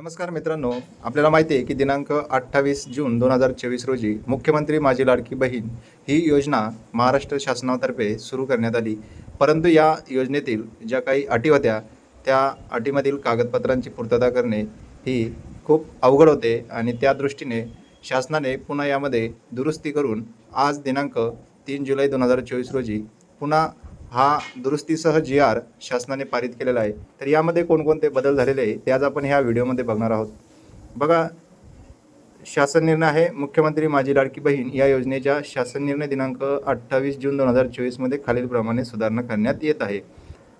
नमस्कार मित्रांनो आपल्याला माहिती आहे की दिनांक अठ्ठावीस जून दोन हजार चोवीस रोजी मुख्यमंत्री माझी लाडकी बहीण ही योजना महाराष्ट्र शासनातर्फे सुरू करण्यात आली. परंतु या योजनेतील ज्या काही अटी होत्या त्या अटीमधील कागदपत्रांची पूर्तता करणे ही खूप अवघड होते आणि त्या दृष्टीने शासनाने पुन्हा यामध्ये दुरुस्ती करून आज दिनांक तीन जुलै दोन हजार चोवीस रोजी पुन्हा हा दुरुस्तीसह जी आर शासनाने पारित केलेला आहे. तर यामध्ये कोणकोणते बदल झालेले आहे ते आज आपण ह्या व्हिडिओमध्ये बघणार आहोत. बघा शासन निर्णय आहे मुख्यमंत्री माझी लाडकी बहीण या योजनेच्या शासन निर्णय दिनांक अठ्ठावीस जून दोन हजार चोवीसमध्ये खालीलप्रमाणे सुधारणा करण्यात येत आहे.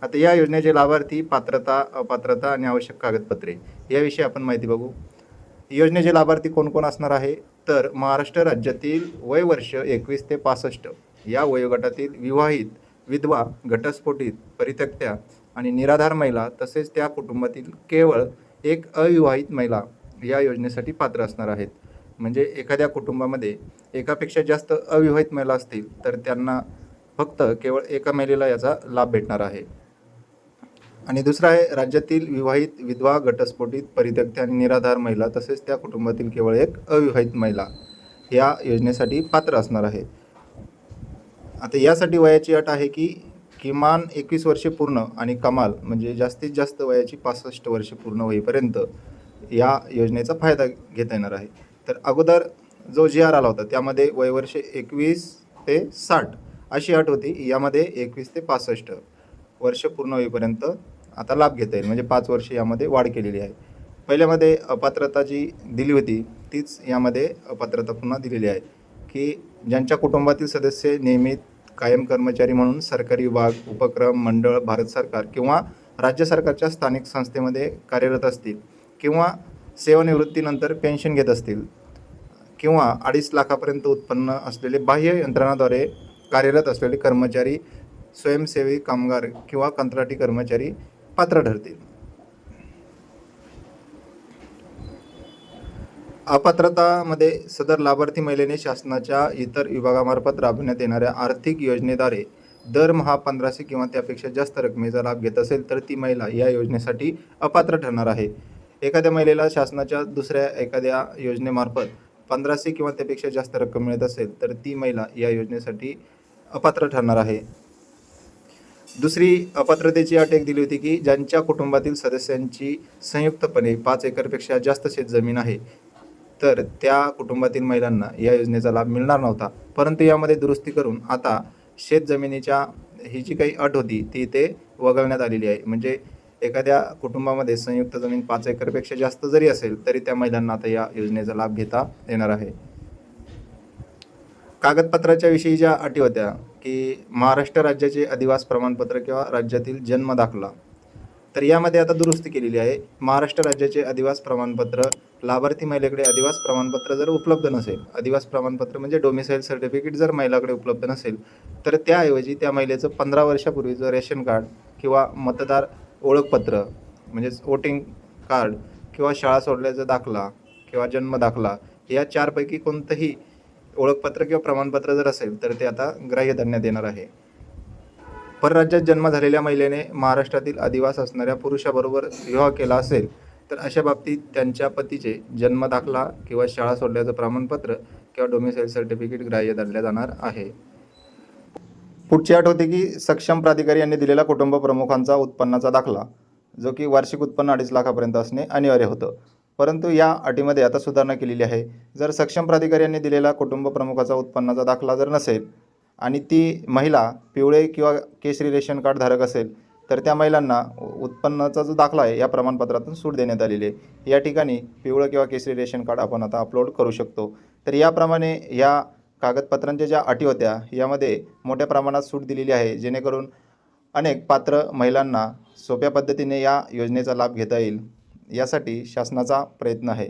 आता या योजनेचे लाभार्थी पात्रता अपात्रता आणि आवश्यक कागदपत्रे याविषयी आपण माहिती बघू. योजनेचे लाभार्थी कोण कोण असणार आहे? तर महाराष्ट्र राज्यातील वय वर्ष एकवीस ते पासष्ट या वयोगटातील विवाहित विधवा घटस्फोटित परित्यक्त्या आणि निराधार महिला तसेच त्या कुटुंबातील केवळ एक अविवाहित महिला या योजनेसाठी पात्र असणार आहेत. म्हणजे एखाद्या कुटुंबामध्ये एकापेक्षा जास्त अविवाहित महिला असतील तर त्यांना फक्त केवळ एका महिलेला याचा लाभ भेटणार आहे. आणि दुसरं आहे राज्यातील विवाहित विधवा घटस्फोटित परित्यक्त्या आणि निराधार महिला तसेच त्या कुटुंबातील केवळ एक अविवाहित महिला या योजनेसाठी पात्र असणार आहे. आता यासाठी वयाची अट आहे की किमान एकवीस वर्षे पूर्ण आणि कमाल म्हणजे जास्तीत जास्त वयाची पासष्ट वर्षे पूर्ण होईपर्यंत या योजनेचा फायदा घेता येणार आहे. तर अगोदर जो जी आर आला होता त्यामध्ये वयवर्ष एकवीस ते साठ अशी अट होती. यामध्ये एकवीस ते पासष्ट वर्ष पूर्ण होईपर्यंत आता लाभ घेता येईल. म्हणजे पाच वर्ष यामध्ये वाढ केलेली आहे. पहिल्यामध्ये अपात्रता जी दिली होती तीच यामध्ये अपात्रता पुन्हा दिलेली आहे. की ज्यांच्या कुटुंबातील सदस्य नियमित कायम कर्मचारी म्हणून सरकारी विभाग उपक्रम मंडळ भारत सरकार किंवा राज्य सरकारच्या स्थानिक संस्थेमध्ये कार्यरत असतील किंवा सेवानिवृत्तीनंतर पेन्शन घेत असतील किंवा अडीच लाखापर्यंत उत्पन्न असलेले बाह्य यंत्रणाद्वारे कार्यरत असलेले कर्मचारी स्वयंसेवी कामगार किंवा कंत्राटी कर्मचारी पात्र ठरतील. अपात्रतामध्ये सदर लाभार्थी महिलेने शासनाच्या इतर विभागामार्फत राबवण्यात येणाऱ्या आर्थिक योजनेद्वारे दरमहा पंधराशे किंवा त्यापेक्षा जास्त रकमेचा लाभ घेत असेल तर ती महिला या योजनेसाठी अपात्र ठरणार आहे. एखाद्या महिलेला शासनाच्या दुसऱ्या एखाद्या योजनेमार्फत पंधराशे किंवा त्यापेक्षा जास्त रक्कम मिळत असेल तर ती महिला या योजनेसाठी अपात्र ठरणार आहे. दुसरी अपात्रतेची अट एक दिली होती की ज्यांच्या कुटुंबातील सदस्यांची संयुक्तपणे पाच एकरपेक्षा जास्त शेतजमीन आहे तर त्या कुटुंबातील महिलांना या योजनेचा लाभ मिळणार नव्हता. परंतु यामध्ये दुरुस्ती करून आता शेतजमिनीच्या ही जी काही अट होती ती इथे वगळण्यात आलेली आहे. म्हणजे एखाद्या कुटुंबामध्ये संयुक्त जमीन पाच एकरपेक्षा जास्त जरी असेल तरी त्या महिलांना आता या योजनेचा लाभ घेता येणार आहे. कागदपत्राच्या विषयी ज्या अटी होत्या की महाराष्ट्र राज्याचे अधिवास प्रमाणपत्र किंवा राज्यातील जन्म दाखला तर यामध्ये आता दुरुस्ती केलेली आहे. महाराष्ट्र राज्याचे अधिवास प्रमाणपत्र लाभार्थी महिलेकडे अधिवास प्रमाणपत्र जर उपलब्ध नसेल अधिवास प्रमाणपत्र म्हणजे डोमिसाईल सर्टिफिकेट जर महिलाकडे उपलब्ध नसेल तर त्याऐवजी त्या महिलेचं पंधरा वर्षापूर्वीचं रेशन कार्ड किंवा मतदार ओळखपत्र म्हणजेच वोटिंग कार्ड किंवा शाळा सोडल्याचा दाखला किंवा जन्म दाखला या चारपैकी कोणतंही ओळखपत्र किंवा प्रमाणपत्र जर असेल तर ते आता ग्राह्य धरण्यात येणार आहे. परराज्यात जन्म झालेल्या महिलेने महाराष्ट्रातील अधिवास असणाऱ्या पुरुषाबरोबर विवाह केला असेल तर अशा बाबतीत त्यांच्या पतीचे जन्म दाखला किंवा शाळा सोडल्याचं प्रमाणपत्र किंवा डोमिसाईल सर्टिफिकेट ग्राह्य धरल्या जाणार आहे. पुढची अट होती की सक्षम प्राधिकारी यांनी दिलेला कुटुंब प्रमुखांचा उत्पन्नाचा दाखला जो की वार्षिक उत्पन्न अडीच लाखापर्यंत असणे अनिवार्य होतं. परंतु या अटीमध्ये आता सुधारणा केलेली आहे. जर सक्षम प्राधिकारी यांनी दिलेला कुटुंब प्रमुखाचा उत्पन्नाचा दाखला जर नसेल आणि ती महिला पिवळे किंवा केशरी रेशन कार्ड धारक असेल तर त्या महिलांना उत्पन्नाचा जो दाखला आहे या प्रमाणपत्रातून सूट देण्यात आलेली आहे. या ठिकाणी पिवळं किंवा केशरी रेशन कार्ड आपण आता अपलोड करू शकतो. तर याप्रमाणे या कागदपत्रांच्या ज्या अटी होत्या यामध्ये मोठ्या प्रमाणात सूट दिलेली आहे. जेणेकरून अनेक पात्र महिलांना सोप्या पद्धतीने या योजनेचा लाभ घेता येईल. यासाठी शासनाचा प्रयत्न आहे.